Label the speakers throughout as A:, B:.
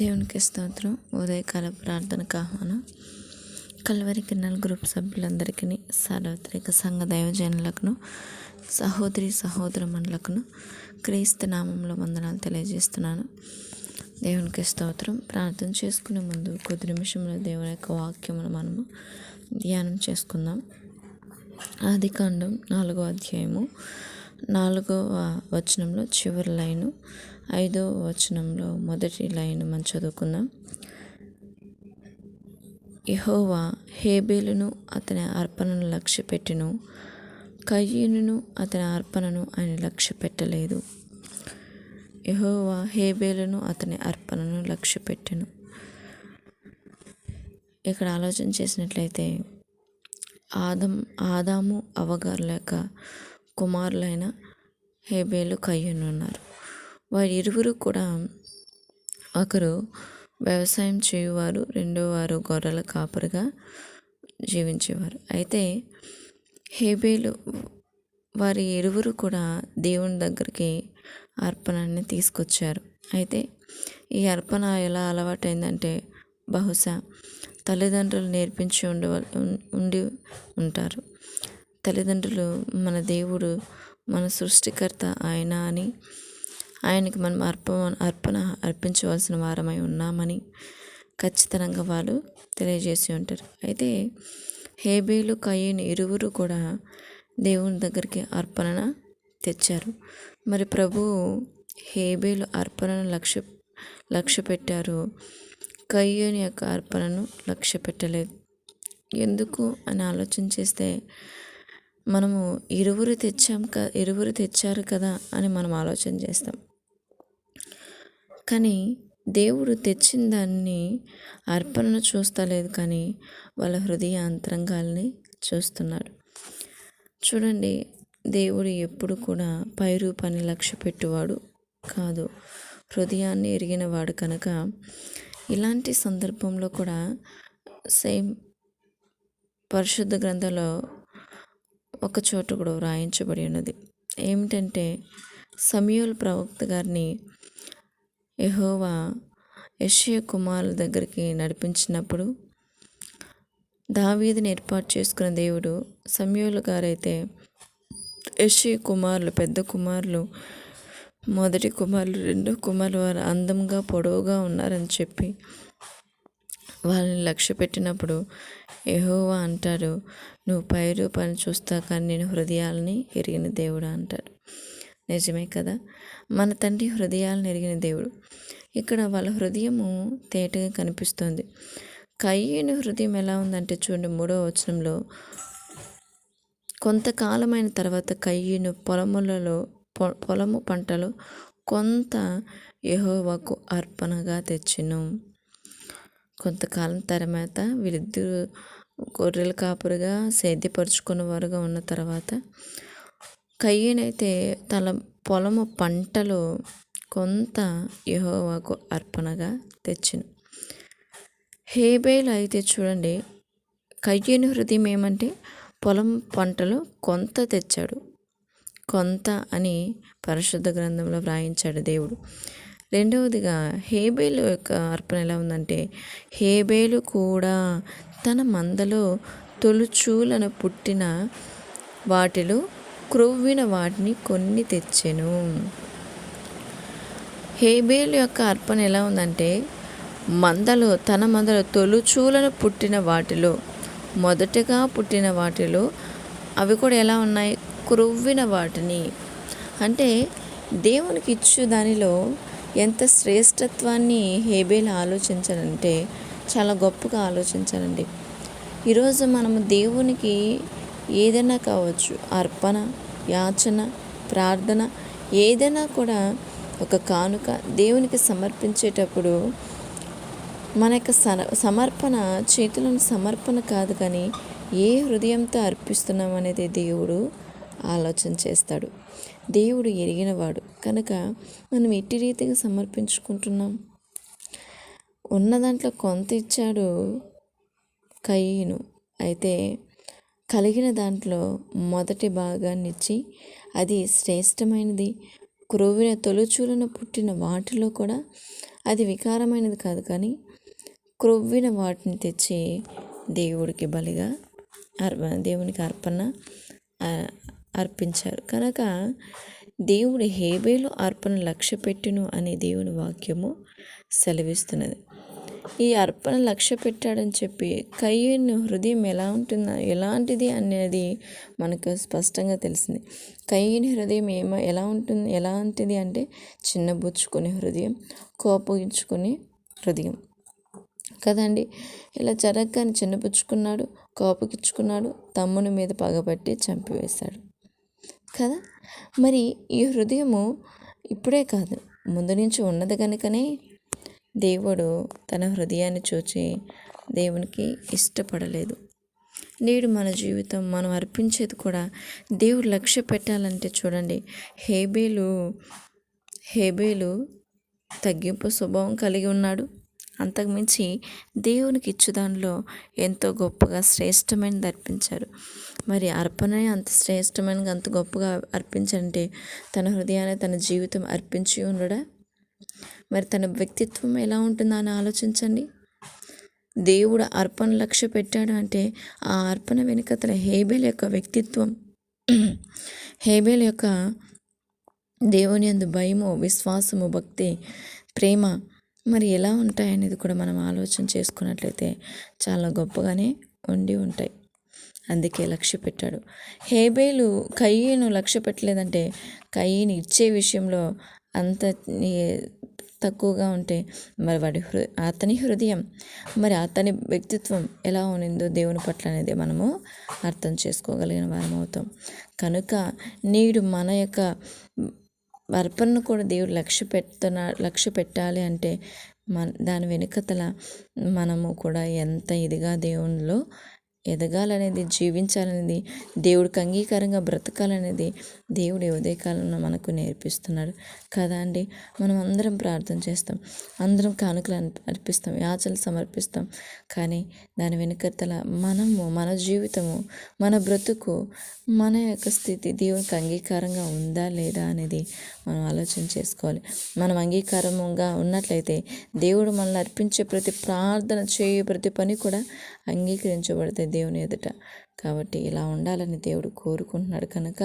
A: దేవునికి స్తోత్రం. ఉదయకాల ప్రార్థనకు ఆహ్వానం కల్వరి కిన్నెల గ్రూప్ సభ్యులందరికీ సార్వత్రిక సంఘ దైవజనులకును సహోదరి సహోదరమణులకును క్రీస్తు నామంలో వందనాలు తెలియజేస్తున్నాను. దేవునికి స్తోత్రం. ప్రార్థన చేసుకునే ముందు కొద్ది నిమిషంలో దేవుని యొక్క వాక్యమును మనము ధ్యానం చేసుకుందాం. ఆది కాండం నాలుగో అధ్యాయము. నాలుగవ వచనంలో చివరి లైను ఐదవ వచనంలో మొదటి లైన్ మనం చదువుకుందాం. యహోవా హేబేలును అతని అర్పణను లక్ష్య పెట్టిను కయ్యనును అతని అర్పణను ఆయన లక్ష్య పెట్టలేదు యహోవా హేబేలును అతని అర్పణను లక్ష్య పెట్టెను ఇక్కడ ఆలోచన చేసినట్లయితే ఆదం ఆదాము అవగారుల లేక కుమారులైన హేబేలు కయ్యను ఉన్నారు. వారి ఇరువురు కూడా ఒకరు వ్యవసాయం చేయువారు రెండో వారు గొర్రెల కాపరిగా జీవించేవారు. అయితే హేబేలు వారి ఇరువురు కూడా దేవుని దగ్గరికి అర్పణాన్ని తీసుకొచ్చారు. అయితే ఈ అర్పణ ఎలా అలవాటైందంటే బహుశా తల్లిదండ్రులు నేర్పించి ఉండవ ఉండి ఉంటారు. తల్లిదండ్రులు మన దేవుడు మన సృష్టికర్త ఆయన అని ఆయనకి మనం అర్ప అర్పణ అర్పించవలసిన వారమై ఉన్నామని ఖచ్చితంగా వాళ్ళు తెలియజేసి ఉంటారు. అయితే హేబేలు కయ్యని ఇరువురు కూడా దేవుని దగ్గరికి అర్పణ తెచ్చారు. మరి ప్రభు హేబేలు అర్పణను లక్ష్య లక్ష్య పెట్టారు. కయ్యని యొక్క అర్పణను లక్ష్య పెట్టలేదు. ఎందుకు అని ఆలోచన చేస్తే మనము ఇరువురు తెచ్చాం క ఇరువురు తెచ్చారు కదా అని మనం ఆలోచన చేస్తాం. కానీ దేవుడు తెచ్చిన దాన్ని అర్పణను చూస్తలేదు కానీ వాళ్ళ హృదయ అంతరంగాల్ని చూస్తున్నాడు. చూడండి దేవుడు ఎప్పుడు కూడా పైరు పని లక్ష్య పెట్టువాడు కాదు. హృదయాన్ని ఎరిగినవాడు కనుక ఇలాంటి సందర్భంలో కూడా సేమ్ పరిశుద్ధ గ్రంథంలో ఒక చోట కూడా వ్రాయించబడి ఉన్నది. ఏమిటంటే సమయోల్ ప్రవక్త గారిని యహోవా యషయ కుమారుల దగ్గరికి నడిపించినప్పుడు దావీదిని ఏర్పాటు చేసుకున్న దేవుడు సమయోలు గారైతే యషయ కుమారులు పెద్ద కుమారులు మొదటి కుమారులు రెండో కుమారులు వారు అందంగా పొడవుగా ఉన్నారని చెప్పి వాళ్ళని లక్ష్య పెట్టినప్పుడు ఎహోవా అంటారు నువ్వు పైరు పని చూస్తా కానీ నేను హృదయాలని ఎరిగిన దేవుడు అంటాడు. నిజమే కదా? మన తండ్రి హృదయాలను ఎరిగిన దేవుడు. ఇక్కడ వాళ్ళ హృదయము తేటగా కనిపిస్తుంది. కయ్యని హృదయం ఎలా ఉందంటే చూడండి మూడో వచనంలో కొంతకాలమైన తర్వాత కయ్యను పొలములలో పొలము పంటలో కొంత యహోవాకు అర్పణగా తెచ్చిను. కొంతకాలం తర్వాత వీరిద్దరు గొర్రెల కాపురుగా సేద్యపరుచుకున్న వారుగా ఉన్న తర్వాత కయ్యనైతే తన పొలము పంటలో కొంత యహోవాకు అర్పణగా తెచ్చింది హేబేలు అయితే చూడండి కయ్యని హృదయం ఏమంటే పొలం పంటలో కొంత తెచ్చాడు. కొంత అని పరిశుద్ధ గ్రంథంలో వ్రాయించాడు దేవుడు. రెండవదిగా హేబేలు యొక్క అర్పణ ఎలా ఉందంటే హేబేలు కూడా తన మందలో తొలుచూలను పుట్టిన వాటిలో క్రొవ్విన వాటిని కొన్ని తెచ్చెను. హేబేలు యొక్క అర్పణ ఎలా ఉందంటే మందలో తన మందలో తొలుచూలను పుట్టిన వాటిలో మొదటగా పుట్టిన వాటిలో అవి కూడా ఎలా ఉన్నాయి? క్రొవ్విన వాటిని. అంటే దేవునికి ఇచ్చు దానిలో ఎంత శ్రేష్టత్వాన్ని హేబేలు ఆలోచించాలంటే చాలా గొప్పగా ఆలోచించాలండి ఈరోజు మనము దేవునికి ఏదైనా కావచ్చు అర్పణ యాచన ప్రార్థన ఏదైనా కూడా ఒక కానుక దేవునికి సమర్పించేటప్పుడు మన యొక్క సమర్పణ చేతులను సమర్పణ కాదు కానీ ఏ హృదయంతో అర్పిస్తున్నాం అనేది దేవుడు ఆలోచన చేస్తాడు. దేవుడు ఎరిగినవాడు. కనుక మనం ఎట్టి రీతిగా సమర్పించుకుంటున్నాం. ఉన్న దాంట్లో కొంత ఇచ్చాడు కయ్యను. అయితే కలిగిన దాంట్లో మొదటి భాగాన్ని ఇచ్చి అది శ్రేష్టమైనది. క్రొవ్విన తొలుచూలను పుట్టిన వాటిలో కూడా అది వికారమైనది కాదు కానీ క్రొవ్విన వాటిని తెచ్చి దేవుడికి బలిగా అర్ప దేవునికి అర్పణ అర్పించారు. కనుక దేవుడు హేబేలు అర్పణ లక్ష్య పెట్టును అనే దేవుని వాక్యము సెలవిస్తున్నది. ఈ అర్పణ లక్ష్య పెట్టాడని చెప్పి కయ్యను హృదయం ఎలా ఉంటుందా ఎలాంటిది అనేది మనకు స్పష్టంగా తెలిసింది. కయ్యని హృదయం ఏమో ఎలా ఉంటుంది ఎలాంటిది అంటే చిన్నబుచ్చుకునే హృదయం కోపగించుకునే హృదయం. కదండి ఇలా జరగగానే చిన్నపుచ్చుకున్నాడు కోపగించుకున్నాడు తమ్ముని మీద పగబట్టి చంపివేశాడు. కదా? మరి ఈ హృదయము ఇప్పుడే కాదు. ముందు నుంచి ఉన్నది కనుకనే దేవుడు తన హృదయాన్ని చూచి దేవునికి ఇష్టపడలేదు. నేడు మన జీవితం మనం అర్పించేది కూడా దేవుడు లక్ష్య పెట్టాలంటే చూడండి హేబేలు హేబేలు తగ్గింపు స్వభావం కలిగి ఉన్నాడు. అంతకుమించి దేవునికి ఇచ్చుదానిలో ఎంతో గొప్పగా శ్రేష్టమైనది అర్పించారు. మరి అర్పణ అంత శ్రేష్టమైనగా అంత గొప్పగా అర్పించంటే తన హృదయాన్ని తన జీవితం అర్పించి ఉండడా? మరి తన వ్యక్తిత్వం ఎలా ఉంటుందా అని ఆలోచించండి. దేవుడు అర్పణ లక్ష్య పెట్టాడు అంటే ఆ అర్పణ వెనుక తన హేబేల్ యొక్క వ్యక్తిత్వం హేబేల్ యొక్క దేవుని అందు భయము విశ్వాసము భక్తి ప్రేమ మరి ఎలా ఉంటాయి అనేది కూడా మనం ఆలోచన చేసుకున్నట్లయితే చాలా గొప్పగానే ఉండి ఉంటాయి. అందుకే లక్ష్య పెట్టాడు. హేబేలు కయ్యను లక్ష్య పెట్టలేదంటే కయ్యని ఇచ్చే విషయంలో అంత తక్కువగా ఉంటే మరి వాడి హృ అతని హృదయం మరి అతని వ్యక్తిత్వం ఎలా ఉన్నిందో దేవుని పట్ల అనేది మనము అర్థం చేసుకోగలిగిన వారం అవుతాం కనుక నేడు మన యొక్క అర్పణను కూడా దేవుడు లక్ష్య పెడుతున్నా లక్ష్య పెట్టాలి అంటే మన దాని వెనుకతల మనము కూడా ఎంత ఇదిగా దేవునిలో ఎదగాలనేది జీవించాలనేది దేవుడికి అంగీకారంగా బ్రతకాలనేది దేవుడు ఉదయకాలంలో మనకు నేర్పిస్తున్నాడు. కదా అండి? మనం అందరం ప్రార్థన చేస్తాం. అందరం కానుకలు అర్పిస్తాం. యాచలు సమర్పిస్తాం. కానీ దాని వెనుకతల మనము మన జీవితము మన బ్రతుకు మన యొక్క స్థితి దేవునికి అంగీకారంగా ఉందా లేదా అనేది మనం ఆలోచన చేసుకోవాలి. మనం అంగీకారంగా ఉన్నట్లయితే దేవుడు మనల్ని అర్పించే ప్రతి ప్రార్థన చేయ ప్రతి పని కూడా అంగీకరించబడతాయి దేవుని ఎదుట. కాబట్టి ఇలా ఉండాలని దేవుడు కోరుకుంటున్నాడు. కనుక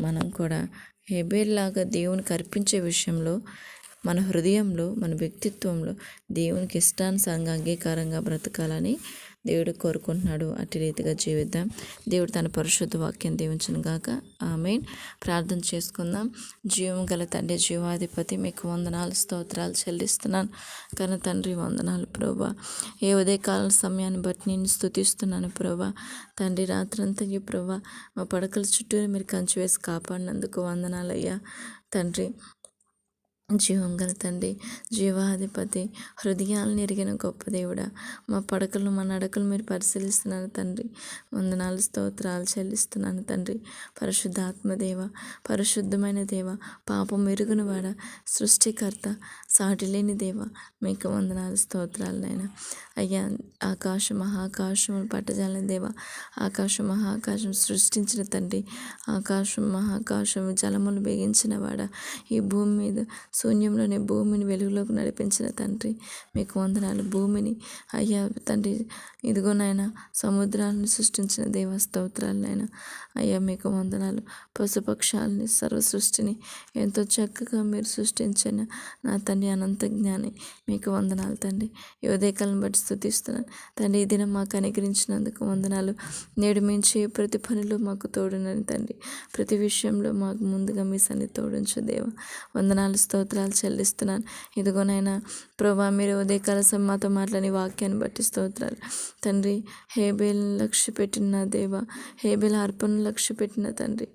A: మనం కూడా హెబేర్లాగా దేవునికి అర్పించే విషయంలో మన హృదయంలో మన వ్యక్తిత్వంలో దేవునికి ఇష్టానుసారంగా అంగీకారంగా బ్రతకాలని దేవుడు కోరుకుంటున్నాడు. అటు రీతిగా జీవిద్దాం. దేవుడు తన పరిశుద్ధ వాక్యం దీవించను గాక. ఆమె ప్రార్థన చేసుకుందాం. జీవం గల తండ్రి జీవాధిపతి మీకు వందనాలు స్తోత్రాలు చెల్లిస్తున్నాను. కన తండ్రి వందనాలు ప్రభా. ఏ ఉదయకాల సమయాన్ని బట్టి నేను స్థుతిస్తున్నాను ప్రభా. తండ్రి రాత్రంతా ఈ ప్రభా మా పడకల చుట్టూ మీరు కంచి వేసి కాపాడినందుకు వందనాలయ్యా. తండ్రి జీవం గల తండ్రి జీవాధిపతి హృదయాలను ఎరిగిన గొప్ప దేవుడా. మా పడకలు మా నడకలు మీరు పరిశీలిస్తున్నాను తండ్రి. వందనాలు స్తోత్రాలు చెల్లిస్తున్నాను తండ్రి. పరిశుద్ధాత్మ దేవ పరిశుద్ధమైన దేవ పాపం మెరుగునవాడ సృష్టికర్త సాటిలేని దేవ మీకు వందనాలు స్తోత్రాలు అయ్యా ఆకాశం మహాకాశం పట్టజాలని దేవ. ఆకాశం మహాకాశం సృష్టించిన తండ్రి. ఆకాశం మహాకాశం జలములు బిగించిన వాడ. ఈ భూమి మీద శూన్యంలోనే భూమిని వెలుగులోకి నడిపించిన తండ్రి. మీకు వందనాలు భూమిని. అయ్యా తండ్రి ఇదిగోనైనా సముద్రాలను సృష్టించిన దేవ స్తోత్రాలు అయ్యా మీకు వందనాలు. పశుపక్షాలని సర్వ సృష్టిని ఎంతో చక్కగా మీరు సృష్టించిన నా తండ్రి. తండ్రి అనంత జ్ఞాని. మీకు వందనాలు తండ్రి. ఈ ఉదయకాలం బట్టి స్థుతిస్తున్నాను తండ్రి ఈ దినం మాకు అనుగ్రహించినందుకు వందనాలు. నేడు మించి ప్రతి పనిలో మాకు తోడునని తండ్రి. ప్రతి విషయంలో మాకు ముందుగా మీ సన్ని తోడుంచు దేవ. వందనాలు స్తోత్రాలు చెల్లిస్తున్నాను. ఇదిగోనైనా ప్రభా మీరు ఉదయకాల సమ్మాతో మాట్లాడిన వాక్యాన్ని బట్టి స్తోత్రాలు. తండ్రి హేబేల్ లక్ష్య పెట్టిన దేవ హేబేల్ అర్పణ లక్ష్య పెట్టిన తండ్రి.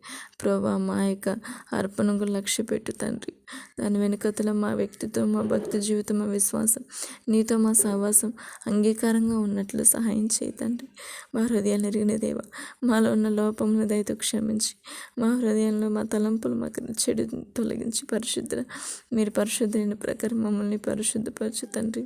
A: ప్రభా మా యొక్క అర్పణకు లక్ష్య పెట్టు తండ్రి. దాని వెనుకతల మా వ్యక్తిత్వం మా భక్తి జీవితం మా విశ్వాసం నీతో మా సహవాసం అంగీకారంగా ఉన్నట్లు సహాయం చేయి తండ్రి. మా హృదయాలు ఎరిగిన దేవ మాలో ఉన్న లోపమును దయతో క్షమించి మా హృదయంలో మా తలంపులు మాకు చెడు తొలగించి పరిశుద్ధ మీరు పరిశుద్ధమైన ప్రకారం మమ్మల్ని పరిశుద్ధపరచు తండ్రి.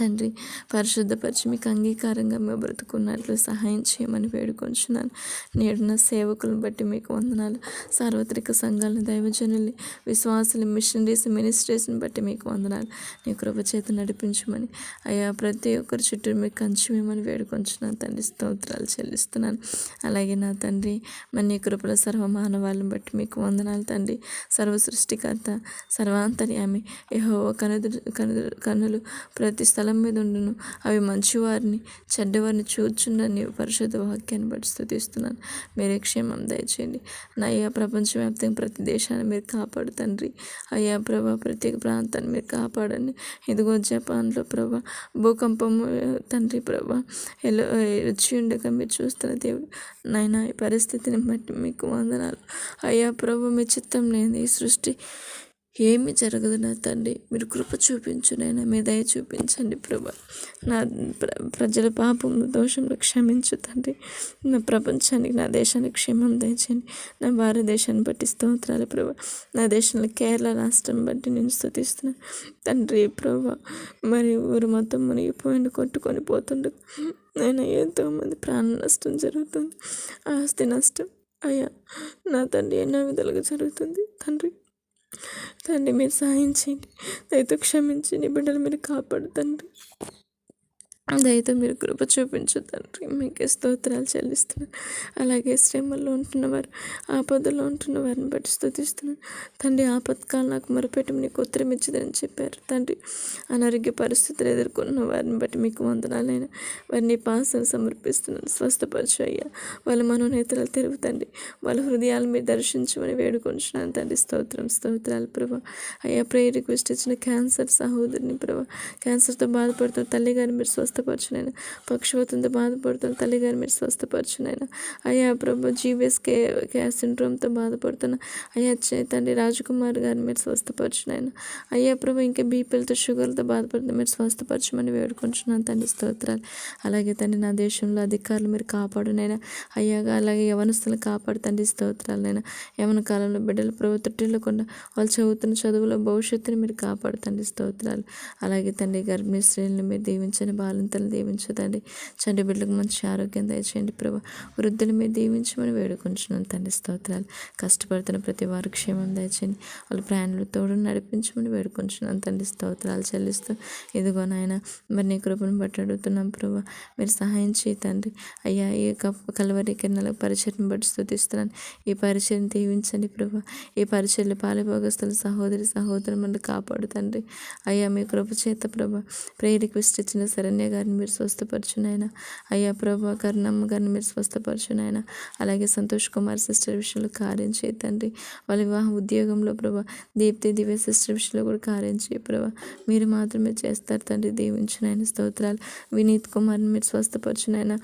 A: తండ్రి పరిశుద్ధపరిచి మీకు అంగీకారంగా మేము బ్రతుకున్నట్లు సహాయం చేయమని వేడుకొంచున్నాను. నేడున్న సేవకులను బట్టి మీకు వందనాలు. సార్వత్రిక సంఘాలను దైవజనుల్ని విశ్వాసులు మిషనరీస్ మినిస్ట్రీస్ని బట్టి మీకు వందనాలు. నీ కృప చేత నడిపించమని. అయ్యా ప్రతి ఒక్కరి చుట్టూ మీకు కంచుమేమని వేడుకొంచున్నాను. తండ్రి స్తోత్రాలు చెల్లిస్తున్నాను. అలాగే నా తండ్రి మరి నీ కృపల సర్వ మానవాళ్ళని బట్టి మీకు వందనాలు తండ్రి. సర్వ సృష్టికర్త సర్వాంతర్యామి యహో కనుదు కనులు ప్రతి స్థలం మీద ఉండును. అవి మంచివారిని చెడ్డవారిని చూచుండని పరిశుద్ధ వాక్యాన్ని బట్టి స్థుతిస్తున్నాను. మీరే క్షేమం దయచేయండి. నా అయ్యా ప్రపంచవ్యాప్తంగా ప్రతి దేశాన్ని మీరు కాపాడు తండ్రి అయ్యా ప్రభా ప్రత్యేక ప్రాంతాన్ని మీరు కాపాడండి. ఇదిగో జపాన్లో ప్రభా భూకంపము తండ్రి ప్రభా ఎలా వచ్చి ఉండగా మీరు చూస్తున్న దేవుడు. నాయన ఈ పరిస్థితిని బట్టి మీకు వందనాలు. అయ్యా ప్రభు మీ చిత్తం లేని ఈ సృష్టి ఏమి జరగదు నా తండ్రి. మీరు కృప చూపించు నైనా మీ దయ చూపించండి ప్రభా. నా ప్ర ప్రజల పాపం దోషంలో క్షమించు తండ్రి. నా ప్రపంచానికి నా దేశానికి క్షేమం దయచేయండి. నా భారతదేశాన్ని బట్టి స్తోత్రాలు ప్రభా. నా దేశంలో కేరళ రాష్ట్రం బట్టి నేను స్థుతిస్తున్నాను తండ్రి ప్రభా మరి ఊరు మొత్తం మునిగిపోయింది కొట్టుకొని పోతుండు. నేను ఎంతోమంది ప్రాణ నష్టం జరుగుతుంది. ఆస్తి నష్టం. అయ్యా నా తండ్రి ఎన్నో విధాలుగా జరుగుతుంది. తండ్రి తండ్రి మీరు సహాయం చేయండి. దయతో క్షమించి నీ బిడ్డలు మీరు కాపాడు తండ్రి. దయతో మీరు కృప చూపించు తండ్రి. మీకే స్తోత్రాలు చెల్లిస్తున్నాను. అలాగే శ్రమల్లో ఉంటున్నవారు ఆపదలో ఉంటున్న వారిని బట్టి స్థుతిస్తున్నాను తండ్రి ఆపత్కాలు నాకు మొరపెట్టి నీకు ఉత్తరం ఇచ్చిందని చెప్పారు. తండ్రి అనారోగ్య పరిస్థితులు ఎదుర్కొన్న వారిని బట్టి మీకు వందనాలైన. వారిని పాసను సమర్పిస్తున్నాను. స్వస్థపరచు అయ్యా. వాళ్ళ మనోనేతలు తిరుగుతండి వాళ్ళ హృదయాలు మీరు దర్శించమని వేడుకొంచున్నాను తండ్రి. స్తోత్రం స్తోత్రాలు ప్రభా. అయ్యా ప్రేయర్ రిక్వెస్ట్ ఇచ్చిన క్యాన్సర్ సహోదరిని ప్రభా. క్యాన్సర్తో బాధపడుతున్న తల్లి గారిని మీరు స్వస్థపరచునైనా. పక్షవాతంతో బాధపడుతున్న తల్లి గారు మీరు స్వస్థపరచునైనా. అయ్యా ప్రభు జీవిఎస్ కే కే సిండ్రోమ్తో బాధపడుతున్న. అయ్యా చే- తండ్రి రాజకుమార్ గారు మీరు స్వస్థపరచునైనా. అయ్యా ప్రభు ఇంకా బీపీలతో షుగర్తో బాధపడుతున్న మీరు స్వస్థపరచమని వేడుకుంటున్నాను తండ్రి స్తోత్రాలు. అలాగే తండ్రి నా దేశంలో అధికారులు మీరు కాపాడునైనా. అయ్యా అలాగే యవనస్తులను కాపాడు తండ్రి స్తోత్రాలైనా యవన కాలంలో బిడ్డలు ప్రభు తొట్టిల్లకుండా వాళ్ళు చదువుతున్న చదువులో భవిష్యత్తుని మీరు కాపాడు తండ్రి స్తోత్రాలు. అలాగే తండ్రి గర్భిణీ స్త్రీలను మీరు దీవించని బాలింతలను దీవించదండి. చండి బిడ్డలకు మంచి ఆరోగ్యం దయచేయండి ప్రభా. వృద్ధులు మీరు దీవించమని వేడుకుంటున్నాను తండ్రి స్తోత్రాలు. కష్టపడుతున్న ప్రతి వారు క్షేమం దయచేయండి. వాళ్ళ ప్రయాణాలు తోడు నడిపించమని వేడుకుంటున్నాను తండ్రి స్తోత్రాలు చెల్లిస్తూ ఇదిగో నాయన మరి నీ కృపను బట్టి అడుగుతున్నాం ప్రభా. మీరు సహాయం చేయి తండ్రి. అయ్యా ఈ కలవరి కిరణాలకు పరిచయం బట్టి స్థుతిస్తున్నాను ఈ పరిచయం దీవించండి ప్రభా. ఈ పరిచయలు పాలిభోగస్తుల సహోదరి సహోదరు మనల్ని కాపాడు తండ్రి. అయ్యా మీ కృప చేత ప్రభా. ప్రే రిక్వెస్ట్ ఇచ్చిన శరణ్య గారిని మీరు స్వస్థపరచునైనా. అయ్యా ప్రభు కరుణమ్మ గారిని మీరు స్వస్థపరచునైనా. అలాగే సంతోష్ కుమార్ సిస్టర్ విషయంలో కార్యం చేయి తండ్రి. వాళ్ళ వివాహ ఉద్యోగంలో ప్రభా దీప్తి దివ్య సిస్టర్ విషయంలో కూడా కార్యం చేయి ప్రభా. మీరు మాత్రమే చేస్తారు తండ్రి దీవించునైనా స్తోత్రాలు. వినీత్ కుమార్ని మీరు స్వస్థపరచునైనా.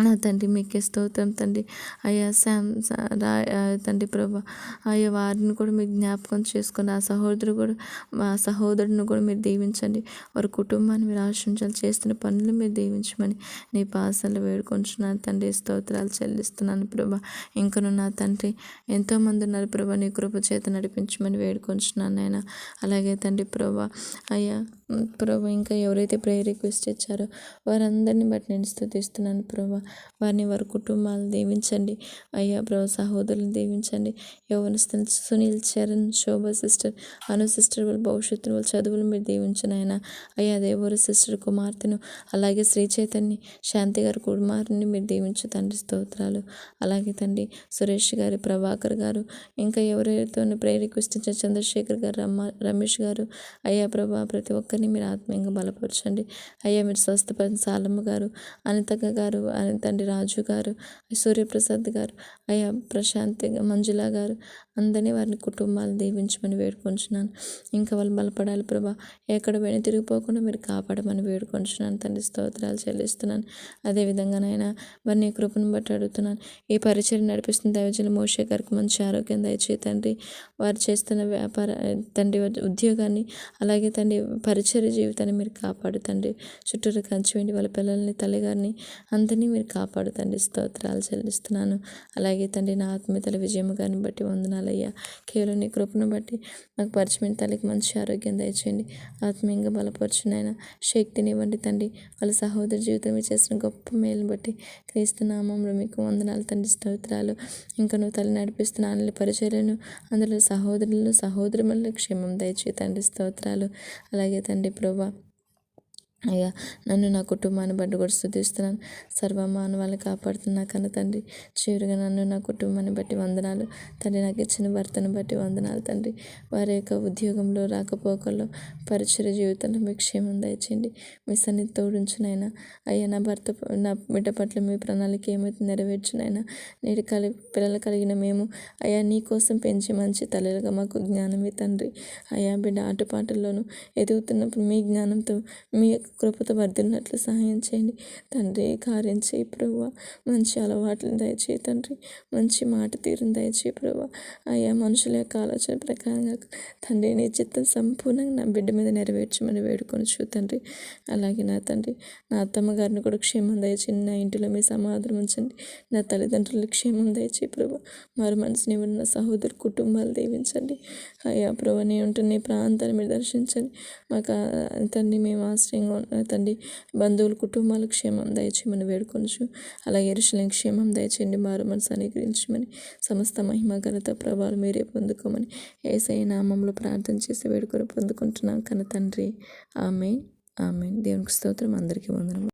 A: నా తండ్రి మీకే స్తోత్రం తండ్రి. అయ్యా శామ్ సా- రా తండ్రి ప్రభా అయ్యా వారిని కూడా మీరు జ్ఞాపకం చేసుకుని ఆ సహోదరుడు కూడా మా సహోదరుని కూడా మీరు దీవించండి. వారి కుటుంబాన్ని మీరు ఆశించాలి చేస్తున్న పనులు మీరు దీవించమని నీ పాసలు వేడుకుంటున్నాను తండ్రి. స్తోత్రాలు చెల్లిస్తున్నాను ప్రభా. ఇంకను నా తండ్రి ఎంతోమంది ఉన్నారు ప్రభా నీ కృప చేత నడిపించమని వేడుకుంటున్నాను నాయన. అలాగే తండ్రి ప్రభా అయ్యా ప్రభు ఇంకా ఎవరైతే ప్రేయర్ రిక్వెస్ట్ ఇచ్చారో వారందరిని బట్టి నేను స్థుతిస్తున్నాను ప్రభా. వారిని వారి కుటుంబాలను దీవించండి. అయ్యా ప్రభు సహోదరులను దీవించండి. యవనస్తులు సునీల్ చరణ్ శోభ సిస్టర్ అను సిస్టర్ వాళ్ళ భవిష్యత్తును వాళ్ళ చదువులు మీరు దీవించిన ఆయన. అయ్యా దేవర సిస్టర్ కుమార్తెను అలాగే శ్రీ చైతన్య శాంతి గారి కుమారుని మీరు దీవించు తండ్రి స్తోత్రాలు. అలాగే తండ్రి సురేష్ గారి ప్రభాకర్ గారు ఇంకా ఎవరైతే ప్రేయర్ రిక్వెస్ట్ చంద్రశేఖర్ గారు రమ్మ రమేష్ గారు అయ్యా ప్రభా ప్రతి ఒక్కరిని మీరు ఆత్మీయంగా బలపరచండి. అయ్యా మీరు స్వస్థపరిచిన సాలమ్మ గారు అనితక్క గారు అని తండ్రి రాజు గారు సూర్యప్రసాద్ గారు అయ్యా ప్రశాంతి మంజుల గారు అందరినీ వారిని కుటుంబాలు దీవించమని వేడుకొంచున్నాను. ఇంకా వాళ్ళు బలపడాలి ప్రభా. ఎక్కడ వెని తిరిగిపోకుండా మీరు కాపాడమని వేడుకొంచున్నాను. తండ్రి స్తోత్రాలు చెల్లిస్తున్నాను. అదేవిధంగా నాయన వారిని కృపను బట్టి అడుగుతున్నాను. ఈ పరిచయం నడిపిస్తున్న దైవజన మోషే గారికి మంచి ఆరోగ్యం దయచేయి తండ్రి. వారు చేస్తున్న వ్యాపార తండ్రి ఉద్యోగాన్ని అలాగే తండ్రి పరి పరిచర్య జీవితాన్ని మీరు కాపాడుతండి చుట్టూరు కంచివేండి వాళ్ళ పిల్లల్ని తల్లిగారిని అందరినీ మీరు కాపాడుతండి స్తోత్రాలు చెల్లిస్తున్నాను. అలాగే తండ్రి నా ఆత్మీయతల విజయం గారిని బట్టి వందనాలయ్యా. కేవలం నీ కృపను బట్టి నాకు పరిచయం తల్లికి మంచి ఆరోగ్యం దయచేయండి. ఆత్మీయంగా బలపరుచునైనా శక్తినివ్వండి తండ్రి. వాళ్ళ సహోదర జీవితం చేసిన గొప్ప మేలుని బట్టి క్రీస్తు నామంలో మీకు వందనాలు తండ్రి. స్తోత్రాలు. ఇంకా నువ్వు తల్లి నడిపిస్తున్న అన్ని పరిచయలను అందులో సహోదరులు సహోదరుల క్షేమం దయచే తండ్రి. స్తోత్రాలు. అలాగే తండ్రి ప్రభా. అయ్యా నన్ను నా కుటుంబాన్ని బట్టి కూడా స్థుతిస్తున్నాను. సర్వమానవాళ్ళు కాపాడుతున్నా కన్న తండ్రి చివరిగా నన్ను నా కుటుంబాన్ని బట్టి వందనాలు. తండ్రి నాకు ఇచ్చిన భర్తను బట్టి వందనాలు తండ్రి. వారి యొక్క ఉద్యోగంలో రాకపోకల్లో పరిచయ జీవితంలో మీ క్షేమం దయచేయండి. మీ సన్నిధి తోడుంచునైనా అయ్యా నా భర్త నా బిడ్డ పట్ల మీ ప్రణాళిక ఏమైతే నెరవేర్చునైనా. నేడు కలి పిల్లలు కలిగిన మేము అయ్యా నీ కోసం పెంచి మంచి తల్లిగా మాకు జ్ఞానమే తండ్రి. అయ్యా బిడ్డ ఆటపాటల్లోనూ ఎదుగుతున్నప్పుడు మీ జ్ఞానంతో మీ కృపతో వర్ధిల్లినట్లు సహాయం చేయండి. తండ్రి కార్యం చేయి ప్రభు మంచి అలవాట్లను దయచేయి తండ్రి. మంచి మాట తీరుని దయచేయి ప్రభు అయ్యా మనుషుల యొక్క ఆలోచన ప్రకారంగా తండ్రి నీ చిత్తం సంపూర్ణంగా నా బిడ్డ మీద నెరవేర్చమని వేడుకొని తండ్రి. అలాగే నా తండ్రి నా అత్తమ్మ గారిని కూడా క్షేమం దయచేయండి. నా ఇంటిలో మీ సమాధానం ఉంచండి. నా తల్లిదండ్రులు క్షేమం దయచేయి ప్రభు మరో మనసుని ఉన్న సహోదరు కుటుంబాలు దీవించండి. అయ్యా ప్రభు నీ ఉంటున్న ప్రాంతాన్ని మీరు దర్శించండి. మాకు తండ్రి మేము ఆశ్రయంగా తండ్రి బంధువులు కుటుంబాల క్షేమం దయచేయమని వేడుకొనచ్చు అలాగే ఎరుశలేం క్షేమం దయచేయండి మారు మనసు అనుగ్రహించమని సమస్త మహిమ ఘనత ప్రభావాలు మీరే పొందుకోమని ఏసై నామంలో ప్రార్థన చేసి వేడుకొని పొందుకుంటున్నాం. కన తండ్రి ఆమె ఆమె దేవునికి స్తోత్రం అందరికీ వందనం